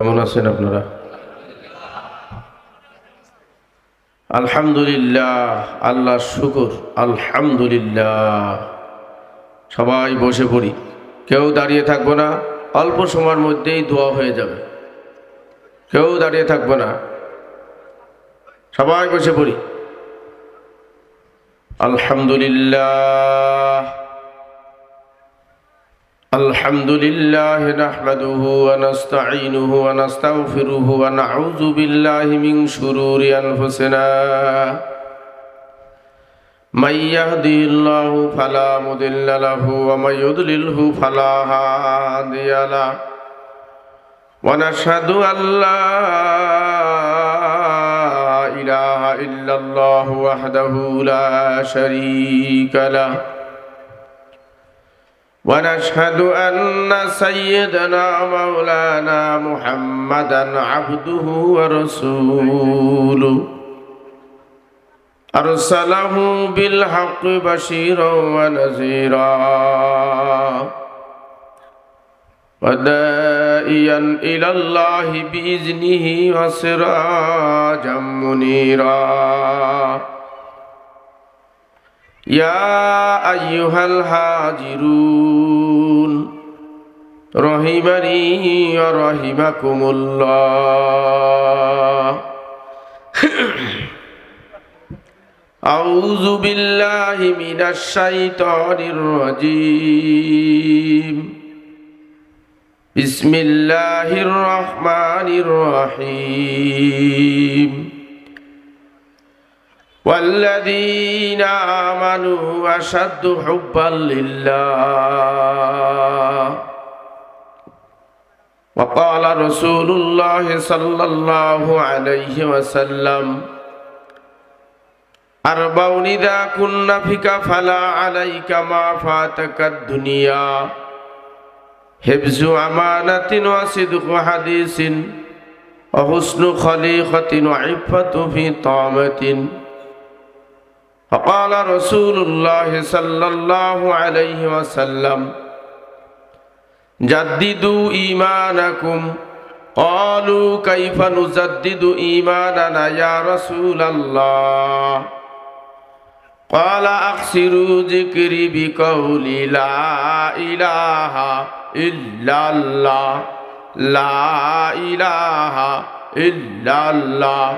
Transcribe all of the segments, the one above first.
কেমন আছেন আপনারা? আলহামদুলিল্লাহ আল্লাহ শুকুর, আলহামদুলিল্লাহ। সবাই বসে পড়ি। কেউ দাঁড়িয়ে থাকব না, অল্প সময়ের মধ্যেই দোয়া হয়ে যাবে। কেউ দাঁড়িয়ে থাকব না, সবাই বসে পড়ি। আলহামদুলিল্লাহ। الحمد لله نحمده ونستعينه ونستغفره ونعوذ بالله من شرور أنفسنا من يهدي الله فلا مضل له ومن يضلله فلا هادي له ونشهد أن لا إله إلا الله وحده لا شريك له ونشهد أن سيدنا مولانا محمدا عبده ورسوله. أرسله بالحق بشيرا ونذيرا. ودائيا إلى الله بإذنه وسراجا منيرا. يا أيها الهاجرون رحمني ورحمكم الله أعوذ بالله من الشيطان الرجيم بسم الله الرحمن الرحيم والذين آمنوا أشد حبا لله وقال رسول الله صلى الله عليه وسلم أربع إذا كن فيك فلا عليك ما فاتك الدنيا حفظ أمانة وصدق حديث وحسن خليقة وعفة في طامة فقال رسول الله صلى الله عليه وسلم جددوا إيمانكم قالوا كيف نجدد إيماننا يا رسول الله قال أخسروا ذكري بقول لا إله إلا الله لا إله إلا الله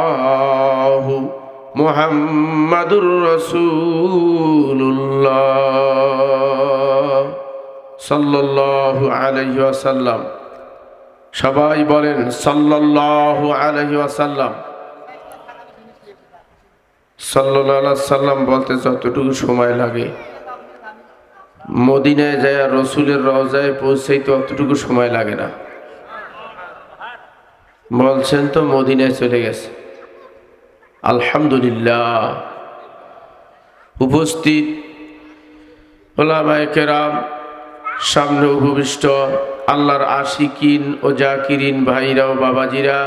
মোহাম্মদুর রসুল্লাহ সাল্লু আলহিসাল্লাম সবাই বলেন সাল্লাহ আলহিসাল্লাম সাল্লাহ সাল্লাম বলতে যতটুকু সময় লাগে। মদিনায় যায় রসুলের রজায় পৌঁছাইতে অতটুকু সময় লাগে না। বলছেন তো মদিনায় চলে গেছে। আলহামদুলিল্লাহ। উপস্থিত ওলামায় কেরাম সামনে উপবিষ্ট আল্লাহর আশিকিন ও জাকিরিন ভাইরা ও বাবাজিরা,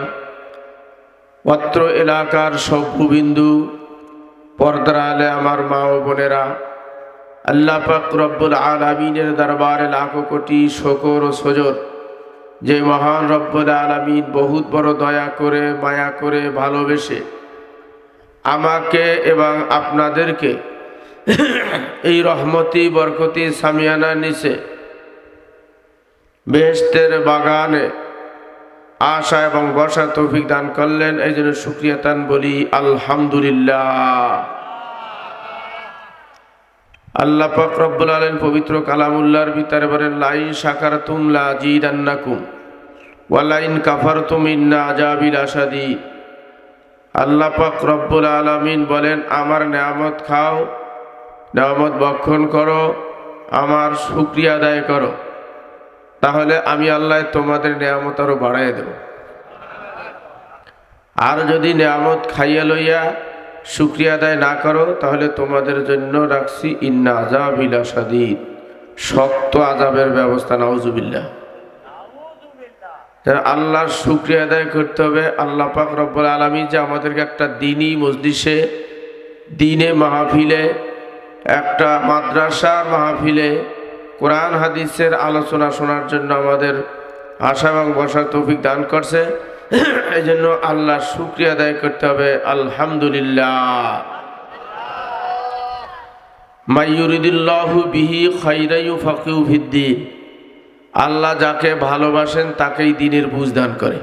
অত্র এলাকার সভ্যবিন্দু পর্দার আলে আমার মা ও বোনেরা, আল্লাহ পাক রব্বুল আলমিনের দরবারে লাখো কোটি শকর ও সজর, যে মহান রব্বুল আলমিন বহুত বড় দয়া করে, মায়া করে, ভালোবেসে আমাকে এবং আপনাদেরকে এই রহমতি, বরকতি সামিয়ানা নিচে বেহেস্তের বাগানে আশা এবং বর্ষা তৌফিক দান করলেন। এই জন্য সুক্রিয়া তান বলি, আলহামদুলিল্লাহ। আল্লাহ পাক আলম পবিত্র কালামুল্লাহর ভিতরে বলেন, লাইন সাকার তুমলা জিদান্নাকুম ওয়ালাইন কাফার তুমিন্না আজাবিল আসাদি। আল্লাহ পাক রব্বুল আলমিন বলেন, আমার নেয়ামত খাও, নেয়ামত বক্ষণ করো, আমার শুক্রিয়া আদায় করো। তাহলে আমি আল্লাহ তোমাদের নেয়ামত আরও বাড়াই দেব। আর যদি নেয়ামত খাইয়া লইয়া শুক্রিয়া আদায় না করো, তাহলে তোমাদের জন্য রাখছি, ইন্না আজাবিলা সাদিদ শক্ত আজাবের ব্যবস্থা নাউজুবিল্লা আল্লাহর শুক্রিয়া আদায় করতে হবে। আল্লাহ পাক রব্বুল আলমী যে আমাদেরকে একটা দিনই মসজিষে দিনে মাহফিলে, একটা মাদ্রাসার মাহফিলে কোরআন হাদিসের আলোচনা শোনার জন্য আমাদের আশা এবং বসার তৌফিক দান করছে। এই জন্য আল্লাহ শুক্রিয়া আদায় করতে হবে। আলহামদুলিল্লাহ। মাইয়ুরিদুল্লাহু বিহি খৈরাইউ ফাকিউ ভিদ্দিন আল্লাহ যাকে ভালোবাসেন তাকেই দিনের বুঝ দান করে।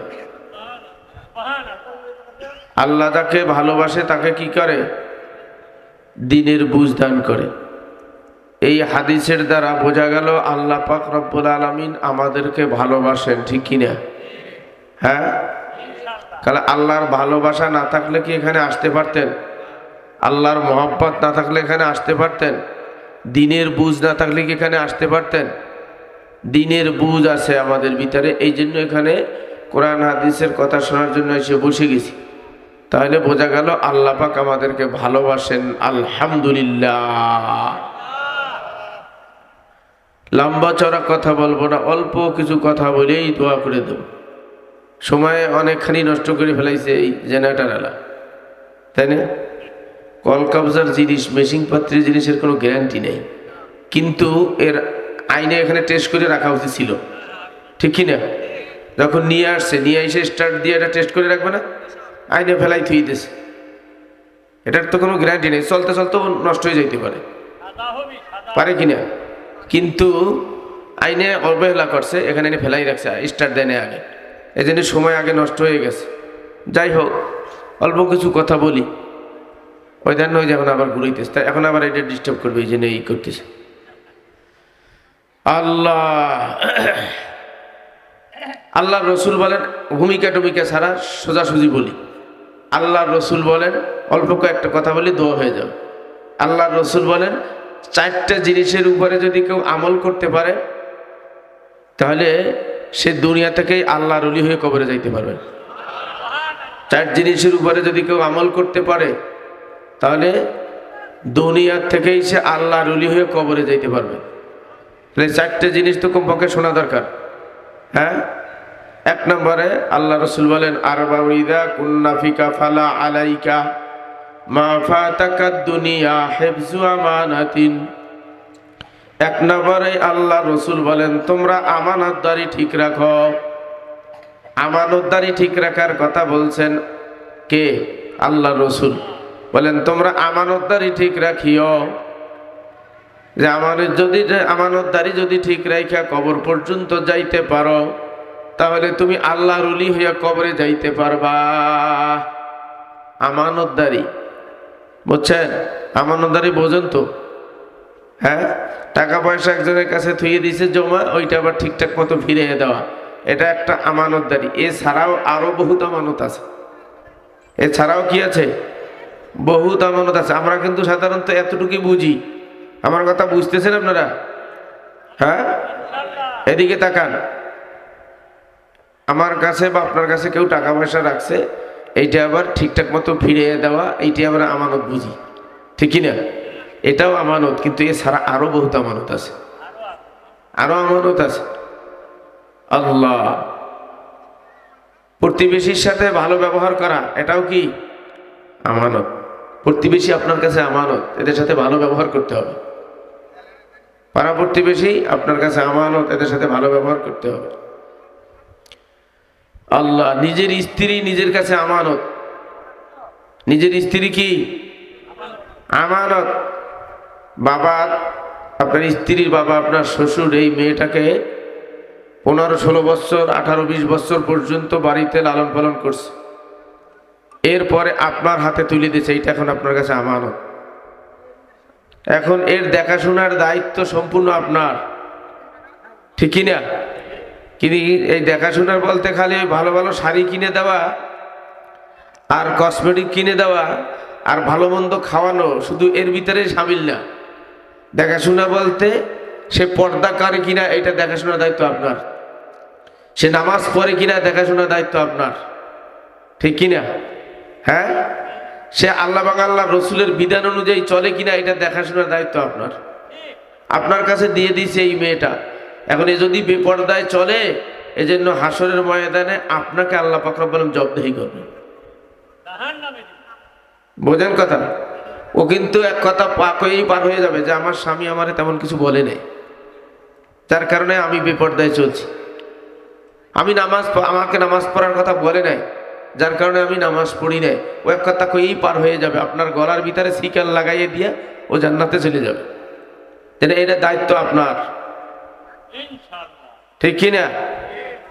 আল্লাহ যাকে ভালোবাসে তাকে কি করে? দিনের বুঝ দান করে। এই হাদিসের দ্বারা বোঝা গেল আল্লাহ পাক রব্বুল আলমিন আমাদেরকে ভালোবাসেন, ঠিক কিনা? হ্যাঁ? তাহলে আল্লাহর ভালোবাসা না থাকলে কি এখানে আসতে পারতেন? আল্লাহর মহব্বত না থাকলে এখানে আসতে পারতেন? দিনের বুঝ না থাকলে কি এখানে আসতে পারতেন? দিনের বুঝ আছে আমাদের ভিতরে, এই জন্য এখানে কোরআন হাদিসের কথা শোনার জন্য এসে বসে গেছি। তাহলে বোঝা গেল আল্লাহ পাক আমাদেরকে ভালোবাসেন, আলহামদুলিল্লাহ। লম্বা চড়া কথা বলব না, অল্প কিছু কথা বলেই দোয়া করে দেব। সময় অনেকখানি নষ্ট করে ফেলাইছে এই জেনারেটারওয়ালা তাই না? কল কাবজার জিনিস মেশিন পাত্রের জিনিসের কোনো গ্যারান্টি নেই। কিন্তু এর আইনে এখানে টেস্ট করে রাখা উচিত ছিল। ঠিক কি না যখন নিয়ে আসছে, নিয়ে এসে স্টার্ট দিয়ে এটা টেস্ট করে রাখবে না? আইনে ফেলাই থুই দিছে। এটার তো কোনো গ্যারান্টি নেই। চলতে চলতে নষ্ট হয়ে যাইতে পারে। পারে কি না কিন্তু আইনে অবহেলা করছে, এখানে এনে ফেলাই রাখছে স্টার্ট দেয় আগে। এই জন্য সময় আগে নষ্ট হয়ে গেছে। যাই হোক, অল্প কিছু কথা বলি। ওই দেন ওই যখন আবার ঘুরাইতেছে। এখন আবার এটা ডিস্টার্ব করবে, এই জন্য এই করতেছে। আল্লাহ। আল্লাহ রসুল বলেন, ভূমিকা টুমিকা ছাড়া সোজাসুজি বলি। আল্লাহ রসুল বলেন, অল্প কয়েকটা কথা বলি, দোয়া হয়ে যাবে। আল্লাহ রসুল বলেন, চারটা জিনিসের উপরে যদি কেউ আমল করতে পারে, তাহলে সে দুনিয়া থেকেই আল্লাহ অলি হয়ে কবরে যাইতে পারবে। চার জিনিসের উপরে যদি কেউ আমল করতে পারে, তাহলে দুনিয়ার থেকেই সে আল্লাহর অলি হয়ে কবরে যাইতে পারবে। চারটে জিনিস তো কমপক্ষে শোনা দরকার। হ্যাঁ? এক নম্বরে আল্লাহ রসুল বলেন আরবাউদা কুন্নাফিকা ফালা আলাইকা মা ফাতাকা দুনিয়া হেফজু আমানাতিন। এক নম্বরে আল্লাহ রসুল বলেন, তোমরা আমানতদারি ঠিক রাখো। আমানতদারি ঠিক রাখার কথা বলছেন কে? আল্লাহ রসুল। বলেন, তোমরা আমানতদারি ঠিক রাখিও। যে আমার যদি আমানতদারি যদি ঠিক রাখা কবর পর্যন্ত যাইতে পারো, তাহলে তুমি আল্লাহর উলি হইয়া কবরে যাইতে পারবা। আমানতদারি, বুঝছেন? আমানতদারি বোঝেন তো? হ্যাঁ? টাকা পয়সা একজনের কাছে থুয়ে দিছে জমা, ওইটা আবার ঠিকঠাক মতো ফিরে দেওয়া। এটা একটা আমানতদারি। এছাড়াও আরও বহুত আমানত আছে। এছাড়াও কি আছে? বহুত আমানত আছে। আমরা কিন্তু সাধারণত এতটুকুই বুঝি। আমার কথা বুঝতেছেন আপনারা? হ্যাঁ? এদিকে তাকান। আমার কাছে বা আপনার কাছে কেউ টাকা পয়সা রাখছে, এইটা আবার ঠিকঠাক মতো ফিরিয়ে দেওয়া, এইটা আবার আমানত বুঝি। ঠিকই না? এটাও আমানত, কিন্তু এছাড়া আরও বহুত আমানত আছে। আরও আমানত আছে। আল্লাহ। প্রতিবেশীর সাথে ভালো ব্যবহার করা, এটাও কি? আমানত। প্রতিবেশী আপনার কাছে আমানত, এদের সাথে ভালো ব্যবহার করতে হবে। পাড়া প্রতিবেশী আপনার কাছে আমানত, এদের সাথে ভালো ব্যবহার করতে হবে। আল্লাহ নিজের স্ত্রী নিজের কাছে আমানত। নিজের স্ত্রী কি? আমানত। বাবা, আপনার স্ত্রীর বাবা, আপনার শ্বশুর, এই মেয়েটাকে পনেরো ষোলো বছর, আঠারো বিশ বছর পর্যন্ত বাড়িতে লালন পালন করছে। এরপরে আপনার হাতে তুলে দিয়েছে এটা এখন আপনার কাছে আমানত। এখন এর দেখাশোনার দায়িত্ব সম্পূর্ণ আপনার। ঠিকই না কিন্তু এই দেখাশোনার বলতে খালি ওই ভালো ভালো শাড়ি কিনে দেওয়া, আর কসমেটিক কিনে দেওয়া, আর ভালো মন্দ খাওয়ানো শুধু এর ভিতরে সামিল না। দেখাশোনা বলতে সে পর্দা করে কিনা এটা দেখাশোনার দায়িত্ব আপনার। সে নামাজ পড়ে কিনা, দেখাশোনার দায়িত্ব আপনার। ঠিক কিনা? হ্যাঁ? সে আল্লাহ বাং আল্লাহ রসুলের বিধান অনুযায়ী চলে কিনা এটা দেখাশোনার দায়িত্ব আপনার। আপনার কাছে দিয়ে দিয়েছে এই মেয়েটা। এখন এ যদি বেপর্দায় চলে, এজন্য হাসরের ময়দানে আপনাকে আল্লাহ পাকরব্বলম জবদেহি করবে বোঝেন কথা? ও কিন্তু এক কথা পাকই পার হয়ে যাবে যে আমার স্বামী আমারে তেমন কিছু বলে নেই। যার কারণে আমি বেপর্দায় চলছি। আমি নামাজ আমাকে নামাজ পড়ার কথা বলে নাই। যার কারণে আমি নামাজ পড়ি নাই। ও এক কথা কই পার হয়ে যাবে। আপনার গলার ভিতরে শিকাল লাগাইয়ে দিয়ে ও জান্নাতে চলে যাবে। এটা এটা দায়িত্ব আপনার। ঠিক কি না?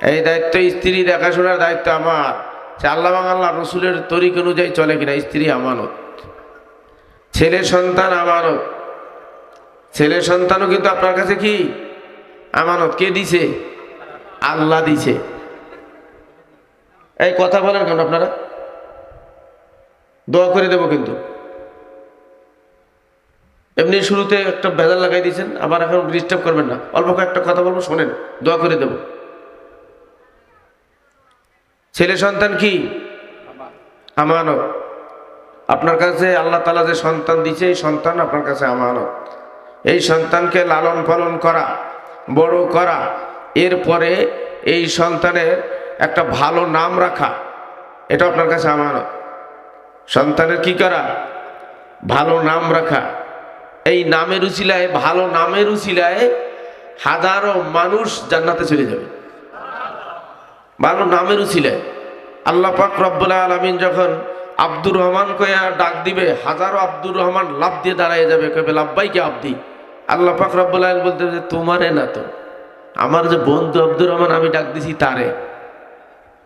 এই দায়িত্ব স্ত্রী দেখাশোনার দায়িত্ব আমার। সে আল্লাহ আল্লাহ রসুলের তরিক অনুযায়ী চলে কিনা, স্ত্রী আমানত। ছেলে সন্তান আমানত। ছেলে সন্তানও কিন্তু আপনার কাছে কি? আমানত। কে দিছে? আল্লাহ দিছে। এই কথা বলেন কেন আপনারা? দোয়া করে দেবো কিন্তু। এমনি শুরুতে একটা ভেজাল লাগাই দিয়েছেন, আবার এখন ডিস্টার্ব করবেন না। অল্প একটা কথা বলব, শোনেন, দোয়া করে দেব। ছেলে সন্তান কি? আমানত। আপনার কাছে আল্লাহ তালা যে সন্তান দিছে এই সন্তান আপনার কাছে আমানত। এই সন্তানকে লালন পালন করা, বড় করা। এরপরে এই সন্তানের একটা ভালো নাম রাখা, এটা আপনার কাছে আমানত। সন্তানের কি করা? ভালো নাম রাখা। এই নামের উচিলায় ভালো নামের উচিলায় হাজারো মানুষ জান্নাতে চলে যাবে। ভালো নামের উচিলায় আল্লাহ পাক রব্বুল আলমিন যখন আব্দুর রহমান কয়া ডাক দিবে, হাজারো আব্দুর রহমান লাভ দিয়ে দাঁড়ায় যাবে কবে লাভবাইকে আব্দি? আল্লাহ পাক রব্বুল আলম বলতে তোমারে না তো, আমার যে বন্ধু আব্দুর রহমান আমি ডাক দিছি তারে।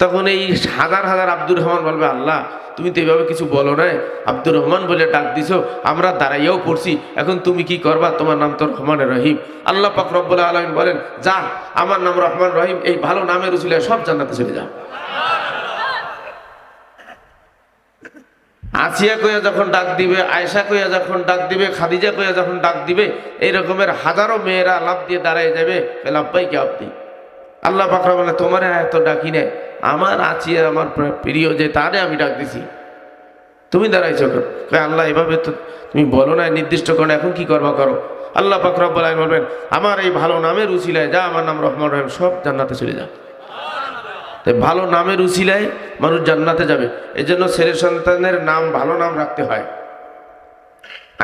তখন এই হাজার হাজার আব্দুর রহমান বলবে, আল্লাহ, তুমি তো এভাবে কিছু বলো না আব্দুর রহমান বলে ডাক দিছো, আমরা দাঁড়াইয়াও পড়ছি। এখন তুমি কি করবা? তোমার নাম তো রহমান রহিম। আল্লাহ পাক রব্বুল আলমিন বলেন, যা, আমার নাম রহমান রহিম, এই ভালো নামের উচিলে সব জান্নাতে চলে যাও আসিয়া কইয়া যখন ডাক দিবে আয়সা কইয়া যখন ডাক দিবে, খাদিজা কইয়া যখন ডাক দিবে, এই রকমের হাজারো মেয়েরা লাভ দিয়ে দাঁড়ায় যাবে। লাভবাই কে আপনি? আল্লাহ পাকরা বলে তোমার এত ডাকি নেই। আমার আছিয়া আমার প্রিয় যে তারে আমি ডাক দিছি। তুমি দাঁড়াইছো কেন? আল্লাহ, এভাবে তো তুমি বলো না, নির্দিষ্ট করো এখন কি করবা করো? আল্লাহ পাকরাব বলবেন, আমার এই ভালো নামের উচিলায় যা, আমার নাম রহমান রহিম, সব জান্নাতে চলে যা। তাই ভালো নামের উচিলায় মানুষ জান্নাতে যাবে। এই জন্য ছেলে সন্তানের নাম, ভালো নাম রাখতে হয়।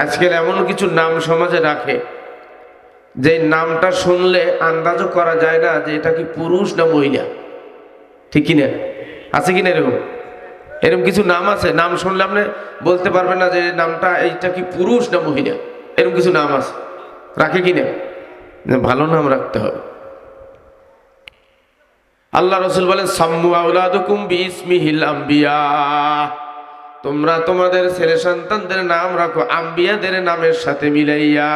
আজকাল এমন কিছু নাম সমাজে রাখে, যে নামটা শুনলে আন্দাজও করা যায় না যে এটা কি পুরুষ না মহিলা। ঠিক কিনা? আছে কিনা এরকম? এরকম কিছু নাম আছে? নাম শুনলে আপনি বলতে পারবেন না যে নামটা, এইটা কি পুরুষ না মহিলা? এরকম কিছু নাম আছে। রাখে কিনা? ভালো নাম রাখতে হবে। আল্লাহ রসুল বলেন তোমরা তোমাদের ছেলে সন্তানদের নাম রাখো, আম্বিয়াদের নামের সাথে মিলাইয়া।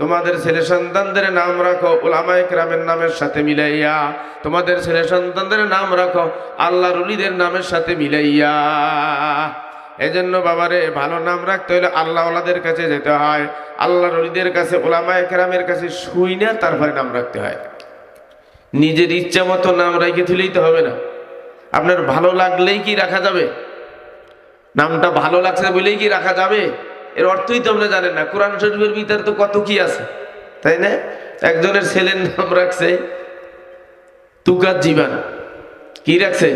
তোমাদের ছেলে সন্তানদের নাম রাখো ওলামায়ে কেরামের নামের সাথে মিলাইয়া। তোমাদের ছেলে সন্তানদের নাম রাখো আল্লাহ রুলিদের নামের সাথে মিলাইয়া। এজন্য বাবারে, ভালো নাম রাখতে হলে আল্লাহ ওলাদের কাছে যেতে হয়। আল্লাহ রলিদের কাছে ওলামায়ে কেরামের কাছে শুই না, তারপরে নাম রাখতে হয়। নিজের ইচ্ছা মতো নাম রেখে তুলেই তো হবে না। আপনার ভালো লাগলেই কি রাখা যাবে? নামটা ভালো লাগছে বলেই কি রাখা যাবে? এর অর্থই তো আমরা জানেন না। কোরআন শরীফের ভিতরে তো কত কি আছে, তাই না? একজনের ছেলের নাম রাখছে তুকার জীবান। কি রাখছে?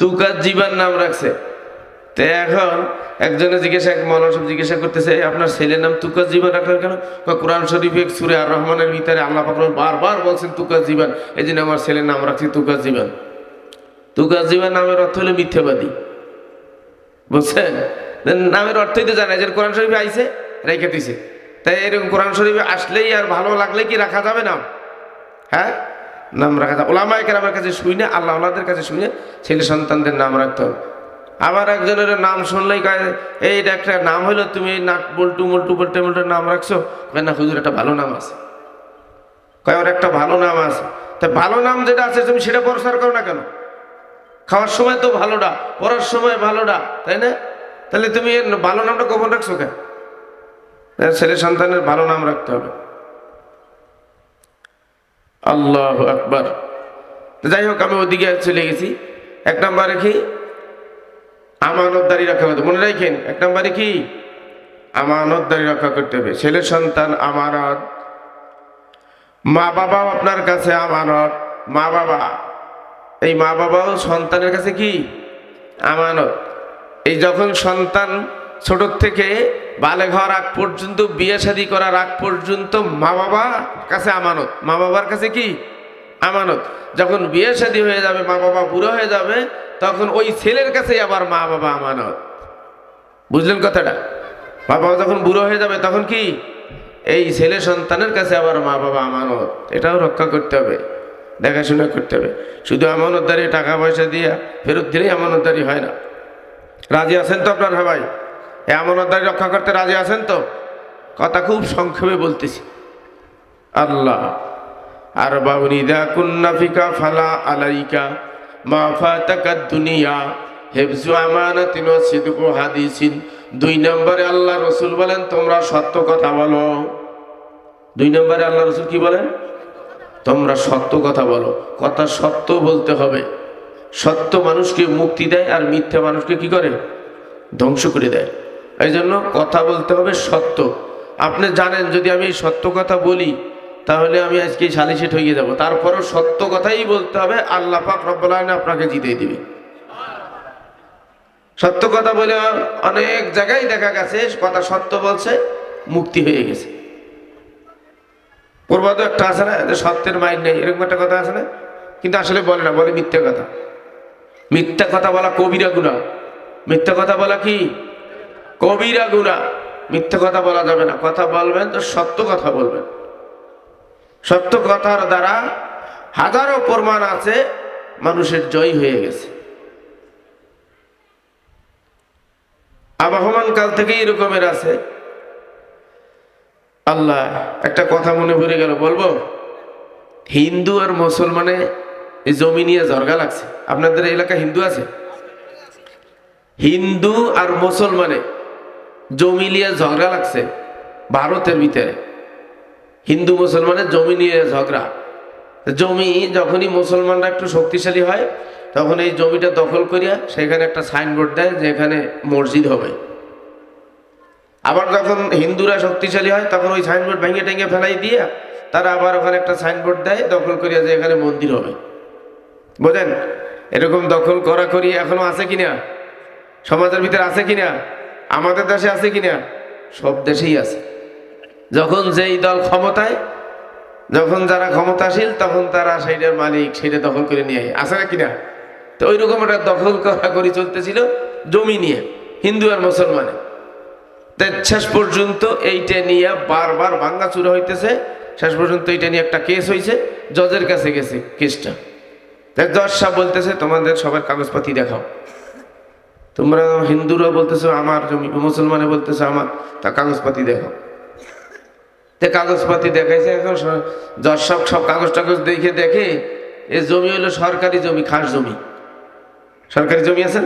তুকার জীবান নাম রাখছে। তো এখন একজনে জিজ্ঞাসা মৌলানা জিজ্ঞাসা করতেছে, আপনার ছেলের নাম তুকার জীবন রাখলেন কেন? কোরআন শরীফে সুরে আর রহমানের ভিতরে আল্লাহ পাকরম বারবার বলছেন তুকার জীবন। এই জন্য আমার ছেলের নাম রাখছি তুকার জীবন। তুকার জীবন নামের অর্থ হলো মিথ্যাবাদী। বুঝছেন? নামের অর্থই তো জানাই যে কোরআন শরীফে আইছে, রেখে দিছে। তাই এরকম কোরআন শরীফে আসলেই আর ভালো লাগলে কি রাখা যাবে নাম? হ্যাঁ? নাম রাখা যাবে। ওলামায় কেরামের কাছে শুনে আল্লাহ আল্লাহদের কাছে শুনে ছেলে সন্তানদের নাম রাখতে হবে। আবার একজনের নাম শুনলেই কয় এইটা একটা নাম হলো তুমি এই নাট বল্টু মল্টু বল্টে মল্টু নাম রাখছো? কয়, না হুজুর একটা ভালো নাম আছে। কয়, ওর একটা ভালো নাম আছে। তা ভালো নাম যেটা আছে, তুমি সেটা প্রচার করো না কেন? খাওয়ার সময় তো ভালোটা, পড়ার সময় ভালোটা, তাই না? তাহলে তুমি ভালো নামটা গোপন রাখছো কেন? ছেলে সন্তানের ভালো নাম রাখতে হবে। আল্লাহ আকবার। যাই হোক, আমি ওদিকে চলে গেছি। এক নাম্বার রেখি আমানতদারি রক্ষা করতে মনে রাখেন, এক নম্বরে কি? আমানতদারি রক্ষা করতে হবে। ছেলে সন্তান আমানত। মা বাবাও আপনার কাছে আমানত। মা বাবা, এই মা বাবাও সন্তানের কাছে কি? আমানত। এই যখন সন্তান ছোট থেকে বালে ঘর আগ পর্যন্ত, বিয়ে শাদী করার আগ পর্যন্ত মা বাবা কাছে আমানত। মা বাবার কাছে কি? আমানত। যখন বিয়ে শাদী হয়ে যাবে, মা বাবা বুড়ো হয়ে যাবে, তখন ওই ছেলের কাছে আবার মা বাবা আমানত। বুঝলেন কথাটা? মা বাবা যখন বুড়ো হয়ে যাবে, তখন কি? এই ছেলে সন্তানের কাছে আবার মা বাবা আমানত। এটাও রক্ষা করতে হবে, দেখাশোনা করতে হবে। শুধু আমানতদারি, টাকা পয়সা দিয়ে ফেরত দিলেই আমানতদারি হয় না। রাজি আছেন তো আপনার এই আমানতদারি রক্ষা করতে রাজি আছেন তো? কথা খুব সংক্ষেপে বলতেছি। আল্লাহ, আর বাউনিদা কুন্নাফিকা ফালা আলাইকা, মা ফাতাকা দুনিয়া, হেফজু আমানাতিন সিদকু হাদিসিন। দুই নম্বরে আল্লাহ রসুল বলেন, তোমরা সত্য কথা বলো। দুই নম্বরে আল্লাহ রসুল কি বলেন? তোমরা সত্য কথা বলো। কথা সত্য বলতে হবে। সত্য মানুষকে মুক্তি দেয় আর মিথ্যা মানুষকে কি করে? ধ্বংস করে দেয়। এই জন্য কথা বলতে হবে সত্য। আপনি জানেন, যদি আমি সত্য কথা বলি, তাহলে আমি আজকে সালিশে ঠকে যাব। তারপরও সত্য কথাই বলতে হবে, আল্লাহ পাক রব্বুল আপনাকে জিতে দিবে। সত্য কথা বলে অনেক জায়গায় দেখা গেছে, কথা সত্য বলছে, মুক্তি হয়ে গেছে। পূর্বাদ একটা আছে না সত্যের মাইন্ড নেই, এরকম একটা কথা আছে না? কিন্তু আসলে বলে না, বলে মিথ্যে কথা। মিথ্যা কথা বলা কবিরা গুণা মিথ্যা কথা বলা কি? কবিরা গুণা মিথ্যা কথা বলা যাবে না। কথা বলবেন তো সত্য কথা বলবেন। সত্য কথার দ্বারা হাজারো প্রমাণ আছে, মানুষের জয় হয়ে গেছে। আবহমান কাল থেকে এরকমের আছে। আল্লাহ একটা কথা মনে পড়ে গেল, বলব? হিন্দু আর মুসলমানে এই জমি নিয়ে ঝরগা লাগছে। আপনাদের এলাকা হিন্দু আছে? হিন্দু আর মুসলমানে জমি নিয়ে ঝগড়া লাগছে ভারতের ভিতরে। হিন্দু মুসলমানের জমি নিয়ে ঝগড়া। জমি যখনই মুসলমানরা একটু শক্তিশালী হয়, তখন এই জমিটা দখল করিয়া সেখানে একটা সাইনবোর্ড দেয় যে এখানে মসজিদ হবে। আবার যখন হিন্দুরা শক্তিশালী হয়, তখন ওই সাইনবোর্ড ভেঙে টেঙে ফেলাই দিয়ে তারা আবার ওখানে একটা সাইনবোর্ড দেয় দখল করিয়া যে এখানে মন্দির হবে। বোঝেন, এরকম দখল করা করি এখনও আছে কিনা সমাজের ভিতরে আছে কিনা আমাদের দেশে আছে কিনা সব দেশেই আছে। যখন যেই দল ক্ষমতায়, যখন যারা ক্ষমতাশীল, তখন তারা সেইটার মালিক, সেইটা দখল করে নিয়ে। আছে না কিনা তো ওই রকম একটা দখল করা করি চলতেছিল জমি নিয়ে, হিন্দু আর মুসলমানে। তা শেষ পর্যন্ত এইটা নিয়ে বারবার ভাঙ্গা চুরা হইতেছে। শেষ পর্যন্ত এইটা নিয়ে একটা কেস হয়েছে জজের কাছে গেছে কেসটা তা জজ বলতেছে, তোমাদের সবার কাগজপাতি দেখাও। তোমরা হিন্দুরা বলতেছো, আমার জমি। মুসলমানে বলতেছো, আমার তা কাগজপাতি দেখাও। তে কাগজপাতি দেখাইছে এখন জজ সব কাগজ টাগজ দেখে দেখে, এ জমি হলো সরকারি জমি, খাস জমি। সরকারি জমি আছে?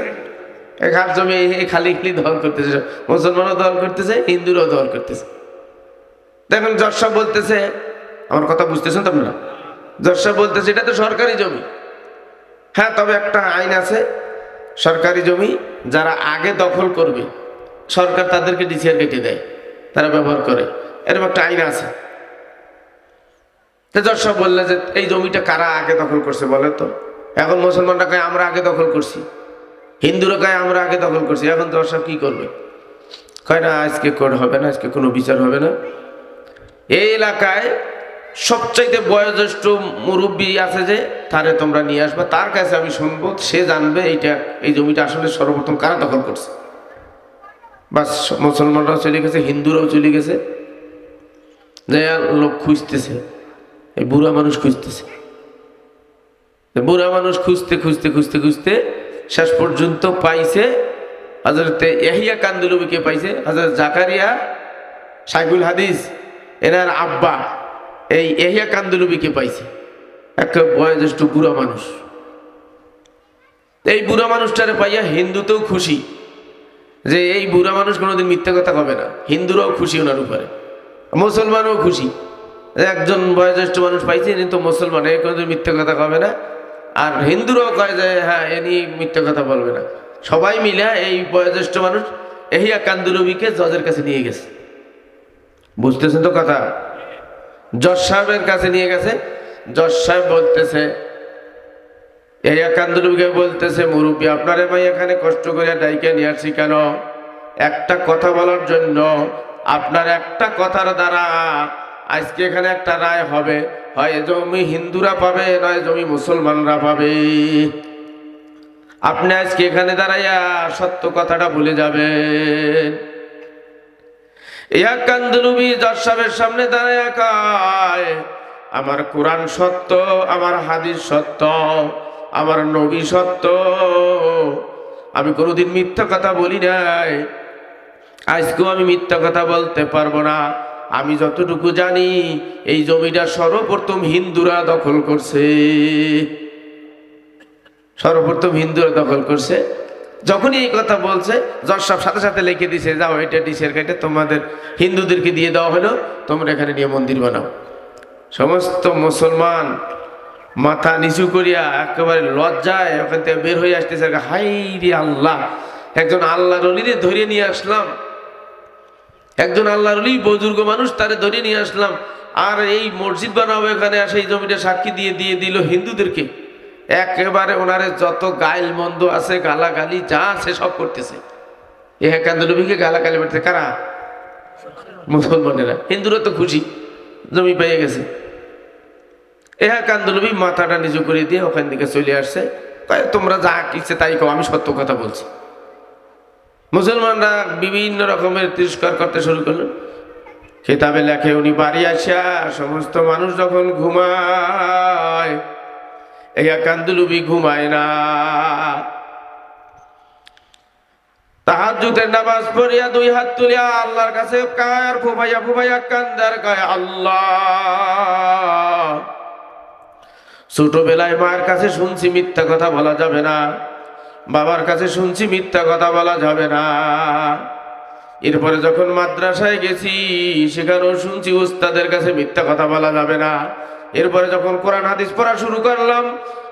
এই খাস জমি এই- খালি খালি দল করতেছে। মুসলমানও দল করতেছে, হিন্দুরাও দল করতেছে। দেখুন জজ বলতেছে, আমার কথা বুঝতেছেন তোমরা? জজ বলতেছে, এটা তো সরকারি জমি। হ্যাঁ তবে একটা আইন আছে, সরকারি জমি যারা আগে দখল করবে, সরকার তাদেরকে ডিসিআর কেটে দেয়, তারা ব্যবহার করে। এরকম একটা আইন আছে। তো বললে যে এই জমিটা কারা আগে দখল করছে বলে তো? এখন মুসলমানরা কয়, আমরা আগে দখল করছি। হিন্দুরা কয়, আমরা আগে দখল করছি। এখন দর্শক কি করবে? কয় না, আজকে কোর্ট হবে না, আজকে কোনো বিচার হবে না। এই এলাকায় সবচাইতে বয়োজ্যেষ্ঠ মুরব্বী আছে যে, তারে তোমরা নিয়ে আসবে। তার কাছে আমি শুনব, সে জানবে এইটা, এই জমিটা আসলে সর্বপ্রথম কারা দখল করছে। বাস, মুসলমানরাও চলে গেছে, হিন্দুরাও চলে গেছে। যে লোক খুঁজতেছে, এই বুড়া মানুষ খুঁজতেছে। বুড়া মানুষ খুঁজতে খুঁজতে খুঁজতে খুঁজতে শেষ পর্যন্ত পাইছে হজরতে এহিয়া কান্দুলবিকে পাইছে। হজরত জাকারিয়া সাইকুল হাদিস, এনার আব্বা। এই এহিয়া কান্দুলবিকে পাইছে। একটা বয়োজ্যেষ্ঠ বুড়া মানুষ। এই বুড়া মানুষটারে পাইয়া হিন্দুতেও খুশি। যে এই বুড়া মানুষ কোনোদিন মিথ্যা কথা কবে না। হিন্দুরাও খুশি ওনার উপরে। মুসলমানও খুশি। একজন বয়োজ্যেষ্ঠ মানুষ পাইছে, ইনি তো মুসলমান এই কোনোদিন মিথ্যা কথা কবে না। আর হিন্দুরাও কয় যে হ্যাঁ এনি মিথ্যা কথা বলবে না। সবাই মিলে এই বয়োজ্যেষ্ঠ মানুষ এহিয়া কান্দুলবিকে জজের কাছে নিয়ে গেছে। বুঝতেছেন তো কথা? সাহেবের কাছে নিয়ে গেছে। জজ সাহেব বলতেছে, এই একান্দুলবিকে বলতেছে, মুরব্বী, আপনারে ভাই এখানে কষ্ট করে ডাইকে নিয়ে আসছি কেন? একটা কথা বলার জন্য আপনার একটা কথার দ্বারা আজকে এখানে একটা রায় হবে। হয় জমি হিন্দুরা পাবে, নয় জমি মুসলমানরা পাবে। আপনি আজকে এখানে দাঁড়াইয়া সত্য কথাটা ভুলে যাবেন। সামনে দাঁড়াইয়া কয় আমার কোরআন সত্য, আমার হাদিস সত্য, আমার নবী সত্য। আমি কোনোদিন মিথ্যা কথা বলি নাই। আজকেও আমি মিথ্যা কথা বলতে পারব না। আমি যতটুকু জানি, এই জমিটা সর্বপ্রথম হিন্দুরা দখল করছে। সর্বপ্রথম হিন্দুরা দখল করছে। যখনই এই কথা বলছে যশ সব সাথে সাথে লিখে দিছে, যাও এটা ডিসের কেটে তোমাদের হিন্দুদেরকে দিয়ে দেওয়া হলো? তোমরা এখানে নিয়ে মন্দির বানাও। সমস্ত মুসলমান মাথা নিচু করিয়া একেবারে লজ্জায় ওখান থেকে বের হয়ে আসতেছে হাই রে আল্লাহ, একজন আল্লাহ রলিরে ধরে নিয়ে আসলাম। একজন আল্লাহর অলি বুজুর্গ মানুষ তারে ধরে নিয়ে আসলাম। আর এই মসজিদ বানাবো এখানে আসে এই জমিটা সাক্ষী দিয়ে দিয়ে দিল হিন্দুদেরকে। একেবারে ওনারে যত গাইল মন্দ আছে, গালাগালি, যা আছে সব করতেছে। এ কান্দলবিকে গালাগালি মারতে? কারা? মুসলমানেরা। হিন্দুরা তো খুশি, জমি পেয়ে গেছে। এহা কান্দলবি মাথাটা নিচু করে দিয়ে ওখান থেকে চলে আসছে। তাই তোমরা যা কিচ্ছে তাই কও আমি সত্য কথা বলছি। মুসলমানরা বিভিন্ন রকমের তিরস্কার করতে শুরু করল। খেতাবে লেখে, উনি বাড়ি আসা সমস্ত মানুষ যখন ঘুমায় এই কান্দুলুবি ঘুমায় না। তাহাজ্জুদের নামাজ পড়িয়া দুই হাত তুলিয়া আল্লাহর কাছে কার ফুফাইয়া ফুফাইয়া কান্দার গায় আল্লাহ। ছোটবেলায় মায়ের কাছে শুনছি মিথ্যা কথা বলা যাবে না। বাবার কাছে শুনছি মিথ্যা কথা বলা যাবে না। এরপরে যখন মাদ্রাসায় গেছি, সেখানেও শুনছি উস্তাদের কাছে মিথ্যা কথা বলা যাবে না। এরপরে যখন কোরআন হাদিস পড়া শুরু করলাম,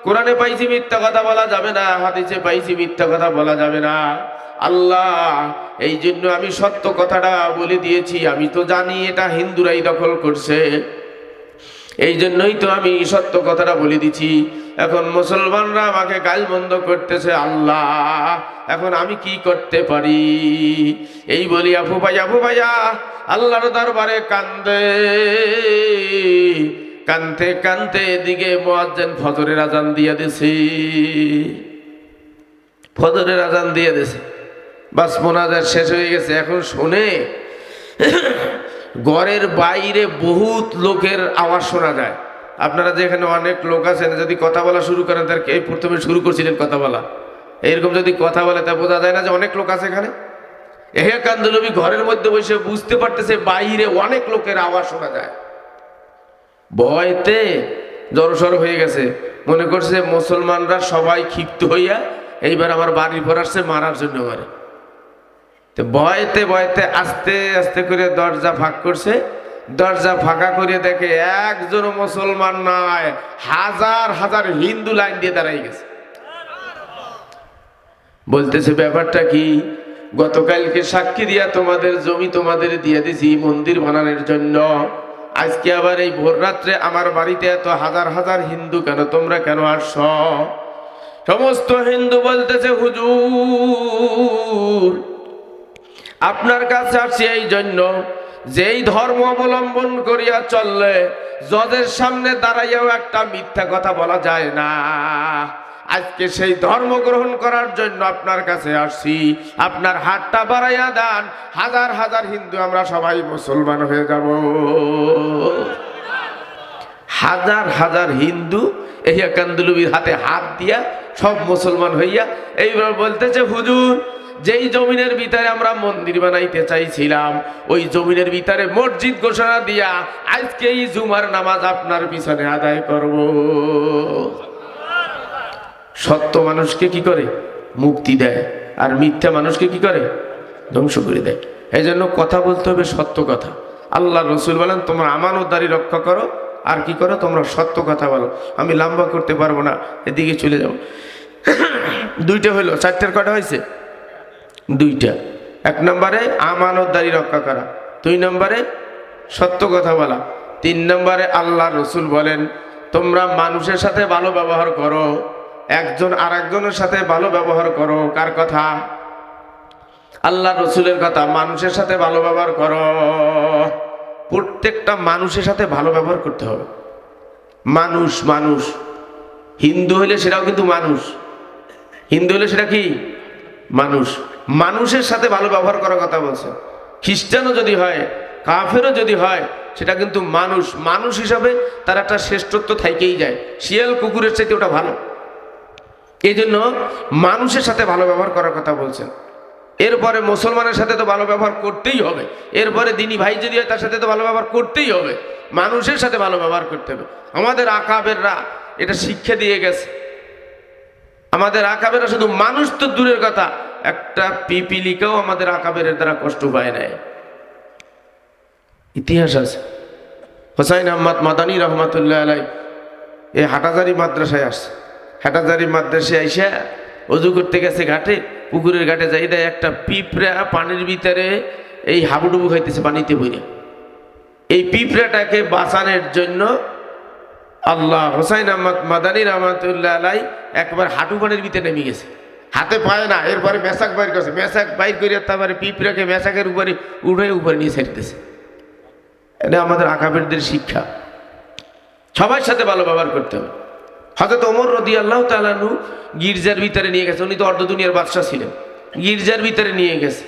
কোরআনে পাইছি মিথ্যা কথা বলা যাবে না, হাদিসে পাইছি মিথ্যা কথা বলা যাবে না। আল্লাহ, এই জন্য আমি সত্য কথাটা বলে দিয়েছি, আমি তো জানি এটা হিন্দুরাই দখল করছে। এই জন্যই তো আমি সত্য কথাটা বলে দিছি। এখন মুসলমানরা আমাকে গাল বন্ধ করতেছে, আল্লাহ, এখন আমি কি করতে পারি? এই বলি, আফু ভাই, আফু ভাইয়া, আল্লাহর দরবারে কান্দে। কানতে কানতে এদিকে মোয়াজ্জেন ফজরের আজান দিয়ে দিছি। ফজরের আজান দিয়ে দিছে। বাস মোনাজার শেষ হয়ে গেছে। এখন শুনে ঘরের বাইরে বহুত লোকের আওয়াজ শোনা যায়। আপনারা যেখানে অনেক লোক আছেন, যদি কথা বলা শুরু করেন, তার এই প্রথমে শুরু করছিলেন কথা বলা? এইরকম যদি কথা বলে, তা বোঝা যায় না যে অনেক লোক আছে এখানে। এহে কান্দুলবি ঘরের মধ্যে বসে বুঝতে পারতেছে, বাইরে অনেক লোকের আওয়াজ শোনা যায়। ভয়তে জড়সড় হয়ে গেছে। মনে করছে মুসলমানরা সবাই ক্ষিপ্ত হইয়া এইবার আমার বাড়ির পর আসছে, মারার জন্য আমারে তো ভয়তে ভয়তে আস্তে আস্তে করে দরজা ফাঁক করছে। দরজা ফাঁকা করে দেখে একজন মুসলমান নয়, হাজার হাজার হিন্দু লাইন দিয়ে দাঁড়াই গেছে। বলতেছে, ব্যাপারটা কি? গতকালকে সাক্ষী দিয়া তোমাদের জমি তোমাদের দিয়ে দিছি, মন্দির বানানোর জন্য। আজকে আবার এই ভোর রাত্রে আমার বাড়িতে এত হাজার হাজার হিন্দু কেন? তোমরা কেন আসছ? সমস্ত হিন্দু বলতেছে, হুজুর, আপনার কাছে আসছি এই জন্য। যেই ধর্ম অবলম্বন করিয়া চললে, জজের সামনে দাঁড়াইয়াও একটা মিথ্যা কথা বলা যায় না। আজকে সেই ধর্ম গ্রহণ করার জন্য আপনার কাছে আসছি। আপনার হাতটা বাড়াইয়া দান। হাজার হাজার হিন্দু আমরা সবাই মুসলমান হয়ে যাব। হাজার হাজার হিন্দু এই কান্দুলুবির হাতে হাত দিয়া সব মুসলমান হইয়া এইবার বলতেছে, হুজুর, যেই জমিনের ভিতরে আমরা মন্দির বানাইতে চাইছিলাম, ওই জমিনের ভিতরে মসজিদ ঘোষণা দিয়া আজকে এই জুমার নামাজ আপনার পিছনে আদায় করব। সত্য মানুষকে কি করে? মুক্তি দেয়। আর মিথ্যা মানুষকে কি করে? ধ্বংস করে দেয়। এই জন্য কথা বলতে হবে সত্য কথা। আল্লাহ রসুল বলেন, তোমরা আমানতদারি রক্ষা করো। আর কি করো? তোমরা সত্য কথা বলো। আমি লম্বা করতে পারব না। এদিকে চলে যাও। দুইটা হইল চারটের কটা হয়েছে? দুইটা। এক নম্বরে, আমানতদারি রক্ষা করা। দুই নম্বরে, সত্য কথা বলা। তিন নম্বরে আল্লাহ রসুল বলেন, তোমরা মানুষের সাথে ভালো ব্যবহার করো। একজন আর একজনের সাথে ভালো ব্যবহার করো, কার কথা? আল্লাহ রসুলের কথা, মানুষের সাথে ভালো ব্যবহার করো। প্রত্যেকটা মানুষের সাথে ভালো ব্যবহার করতে হবে। মানুষ মানুষ। হিন্দু হইলে সেটাও কিন্তু মানুষ। হিন্দু হলে সেটা কি? মানুষ। মানুষের সাথে ভালো ব্যবহার করার কথা বলছে। খ্রিস্টানও যদি হয়, কাফেরও যদি হয়, সেটা কিন্তু মানুষ। মানুষ হিসাবে তার একটা শ্রেষ্ঠত্ব থাইকেই যায়। শিয়াল কুকুরের চাইতে ওটা ভালো। এই জন্য মানুষের সাথে ভালো ব্যবহার করার কথা বলছেন। এরপরে মুসলমানের সাথে তো ভালো ব্যবহার করতেই হবে। এরপরে দিনী ভাই যদি হয় তার সাথে তো ভালো ব্যবহার করতেই হবে। মানুষের সাথে ভালো ব্যবহার করতে হবে। আমাদের আকাবেররা এটা শিক্ষা দিয়ে গেছে। আমাদের আকাবেরা শুধু মানুষ তো দূরের কথা, একটা পিপিলিকাও আমাদের আকাবের দ্বারা কষ্ট পায় নাই। ইতিহাস আছে। হোসাইন আহমদ মাদানী রহমতুল্লাহ আলাই এই হাটাজারি মাদ্রাসায় আসছে। হাটাজারি মাদ্রাসে আইসা অজু করতে গেছে ঘাটে, পুকুরের ঘাটে যাই দেয় একটা পিঁপড়া পানির ভিতরে এই হাবুডুবু খাইতেছে পানিতে বইয়া এই পিঁপড়াটাকে বাঁচানোর জন্য আল্লাহ হোসাইন আহমদ মাদানী রহমতুল্লাহ আলাই একবার হাঁটু পানির ভিতরে নেমে গেছে। হাতে পায় না, এরপরে মেসাক বাইর করছে। মেসাক বাইর করিয়া তারপরে পিঁপড়াকে মেসাকের উপরে উঠে উপরে নিয়ে ছেড়তেছে। এটা আমাদের আকাবেরদের শিক্ষা। সবার সাথে ভালো ব্যবহার করতে হবে। হজরত ওমর রদি আল্লাহ তালানু গির্জার ভিতরে নিয়ে গেছে। উনি তো অর্ধ দুনিয়ার বাদশাহ ছিলেন। গির্জার ভিতরে নিয়ে গেছে।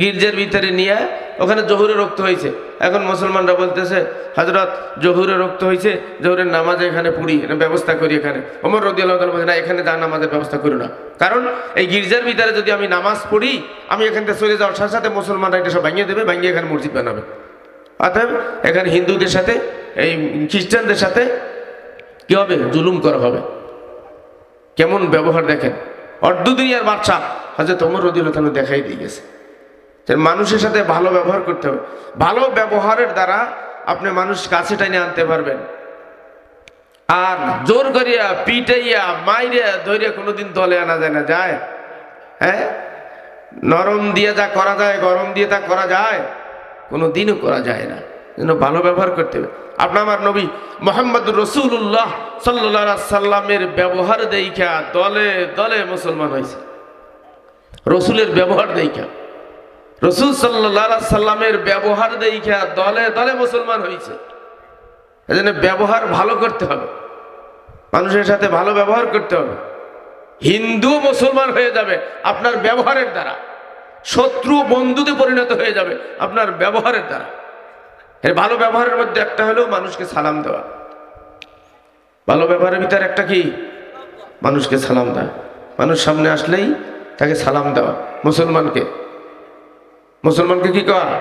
গির্জার ভিতরে নিয়ে ওখানে জহুরে রক্ত হয়েছে। এখন মুসলমানরা বলতেছে হজরত জহুরে রক্ত হয়েছে, জহুরের নামাজ এখানে এটা ব্যবস্থা করি এখানে। ওমর রদি আল্লাহ তালা না, এখানে যা নামাজের ব্যবস্থা করি না। কারণ এই গির্জার ভিতরে যদি আমি নামাজ পড়ি, আমি এখান থেকে চলে যাওয়ার সাথে সাথে মুসলমানরা এটা সব ভাঙিয়ে দেবে ভাঙিয়ে এখানে মসজিদ বানাবে। অতএব এখানে হিন্দুদের সাথে, এই খ্রিস্টানদের সাথে কি হবে? জুলুম করা হবে। কেমন ব্যবহার দেখেন। অর্ধ দুনিয়ার বাচ্চা। হজরত ওমর রদিল দেখাই দিয়ে গেছে। মানুষের সাথে ভালো ব্যবহার করতে হবে। ভালো ব্যবহারের দ্বারা আপনি মানুষ কাছে টাইনে আনতে পারবেন। আর জোর করিয়া পিটাইয়া মাইরিয়া ধরিয়া কোনোদিন দলে আনা যায় না। যায়? হ্যাঁ? নরম দিয়ে যা করা যায়, গরম দিয়ে তা করা যায় কোনো দিনও করা যায় না। যেন ভালো ব্যবহার করতে হবে আপনার আমার নবী মোহাম্মদ রসুল্লাহ সাল্লা সাল্লামের ব্যবহার দেখা দলে দলে মুসলমান হয়েছে। রসুলের ব্যবহার দেখা রসুল সাল্লা সাল্লামের ব্যবহার দেখা দলে দলে মুসলমান হয়েছে। এজন্য ব্যবহার ভালো করতে হবে। মানুষের সাথে ভালো ব্যবহার করতে হবে। হিন্দু মুসলমান হয়ে যাবে আপনার ব্যবহারের দ্বারা। শত্রু বন্ধুতে পরিণত হয়ে যাবে আপনার ব্যবহারের দ্বারা। এর ভালো ব্যবহারের মধ্যে একটা হলো মানুষকে সালাম দেওয়া। ভালো ব্যবহারের ভিতরে একটা কি? মানুষকে সালাম দেওয়া। মানুষ সামনে আসলেই তাকে সালাম দেওয়া। মুসলমানকে। মুসলমানকে কি করা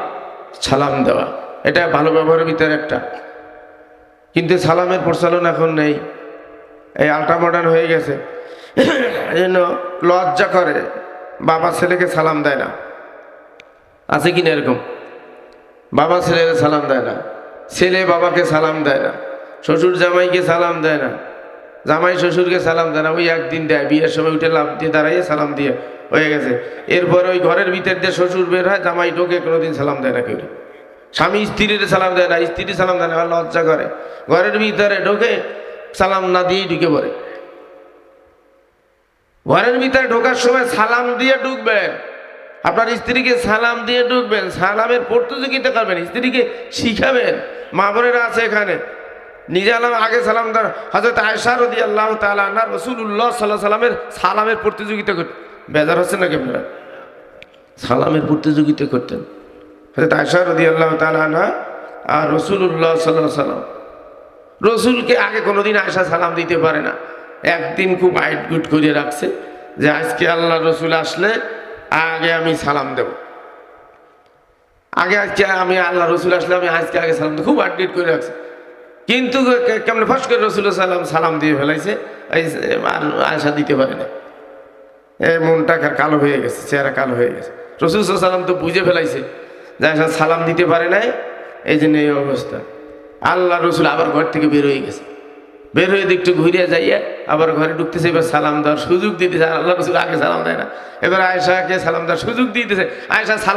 সালাম দেওয়া। এটা ভালো ব্যবহারের ভিতরে একটা। কিন্তু সালামের প্রচলন এখন নেই। এই আল্ট্রা মডার্ন হয়ে গেছে। এই জন্য লজ্জা করে। বাবা ছেলেকে সালাম দেয় না। আছে কি না এরকম? বাবা ছেলেকে সালাম দেয় না। ছেলে বাবাকে সালাম দেয় না। শ্বশুর জামাইকে সালাম দেয় না। জামাই শ্বশুরকে সালাম দেয় না। ওই একদিন দেয়, বিয়ের সময় উঠে লাভ দিয়ে দাঁড়াইয়ে সালাম দিয়ে হয়ে গেছে। এরপরে ওই ঘরের ভিতর দিয়ে শ্বশুর বের হয়, জামাই ঢোকে, কোনোদিন সালাম দেয় না কেউ। স্বামী স্ত্রীর সালাম দেয় না স্ত্রী সালাম দেয় না লজ্জা করে। ঘরের ভিতরে ঢোকে, সালাম না দিয়েই ঢুকে পড়ে। ঘরের ভিতরে ঢোকার সময় সালাম দিয়ে ঢুকবেন। আপনার স্ত্রীকে সালাম দিয়ে ঢুকবেন, সালামের প্রতিযোগিতা করবেন, স্ত্রীকে শিখাবেন। মা বোনেরা আছে এখানে। নিজে আলাম, আগে সালাম দেন। হজরত আয়সা রদি আল্লাহ তালা রসুল্লাহ সাল্লাহ সাল্লামের সালামের প্রতিযোগিতা করতেন। বেজার হচ্ছে নাকি আপনারা? সালামের প্রতিযোগিতা করতেন। হজরত আয়সা রদি আল্লাহ তালা আর রসুল্লাহ সাল্লাহ সাল্লাম রসুলকে আগে কোনোদিন আয়সা সালাম দিতে পারে না। একদিন খুব আইট গুট করে রাখছে যে আজকে আল্লাহ রসুল আসলে আগে আমি সালাম দেব। আগে আজকে আমি আল্লাহ রসুল আসলে আমি আজকে আগে সালাম খুব আপডেট করে রাখছি। কিন্তু কেমন ফাঁস করে রসুল সালাম সালাম দিয়ে ফেলাইছে আয়সা দিতে পারে না এ মনটা কালো হয়ে গেছে, চেহারা কালো হয়ে গেছে। রসুল সালাম তো বুঝে ফেলাইছে যে সালাম দিতে পারে নাই, এই জন্য এই অবস্থা। আল্লাহ রসুল আবার ঘর থেকে বের হয়ে গেছে। বের হয়ে একটু ঘুরিয়ে যাইয়া আবার ঘরে ঢুকতেছে, এবার সালাম দেওয়ার সুযোগ দিতেছে। আল্লাহ রসুল আগে সালাম দেয় না। এবার আয়সাকে সালাম দেওয়ার সুযোগ দিতেছে। আয়সা সালাম